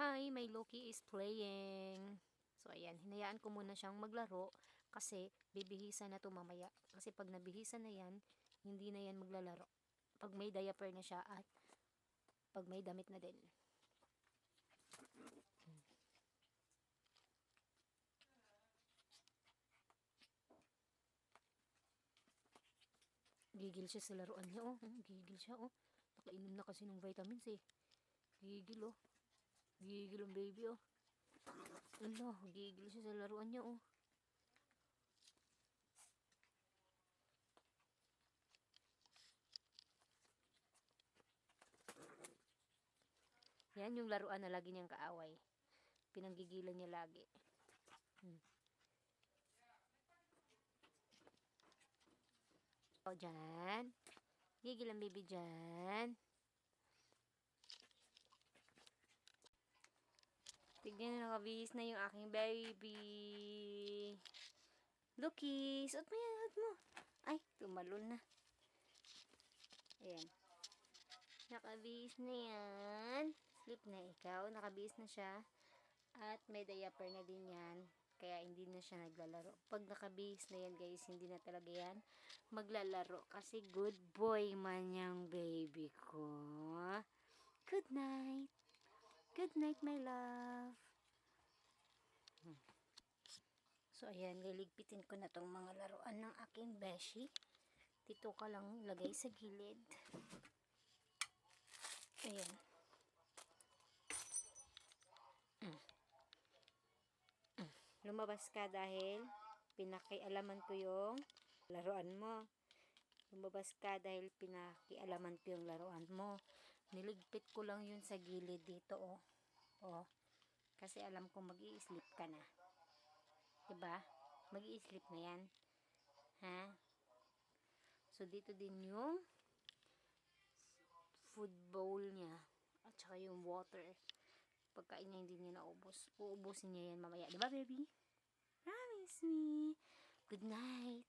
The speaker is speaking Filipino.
Hi, my Loki is playing. So, ayan, hinayaan ko muna siyang maglaro kasi bibihisan na to mamaya. Kasi pag nabihisan na yan, hindi na yan maglalaro. Pag may diaper na siya at pag may damit na din. Gigil siya sa laruan niya, oh. Gigil siya, oh. Nakainom na kasi ng vitamins, eh. Gigil, oh. Gigil ang baby, oh. Ano, gigil siya sa laruan niya, oh. Yan yung laruan na lagi niyang kaaway. Pinanggigilan niya lagi. Hmm. O, dyan. Gigil ang baby dyan. Na nakabihis na yung aking baby. Looky, suot mo yan, suot mo. Ay, tumalon na. Ayan. Nakabihis na yan. Sleep na ikaw. Nakabihis na siya. At may diaper na din yan. Kaya hindi na siya naglalaro. Pag nakabihis na yan guys, hindi na talaga yan maglalaro. Kasi good boy man yung baby ko. Good night. Good night, my love. Hmm. So, ayan, liligpitin ko na tong mga laruan ng aking beshi. Dito ka lang lagay sa gilid. Ayan. Mm. Mm. Lumabas ka dahil pinakialaman ko yung laruan mo. Lumabas ka dahil pinakialaman ko yung laruan mo. Niligpit ko lang yun sa gilid dito, oh. Oh. Kasi alam ko mag sleep ka na. 'Di ba? mag sleep na yan. Ha? So, dito din yung food bowl niya. At saka yung water. Pagkain niya hindi niya naubos. Uubusin niya yan mamaya. 'Di ba, baby? Promise me. Good night.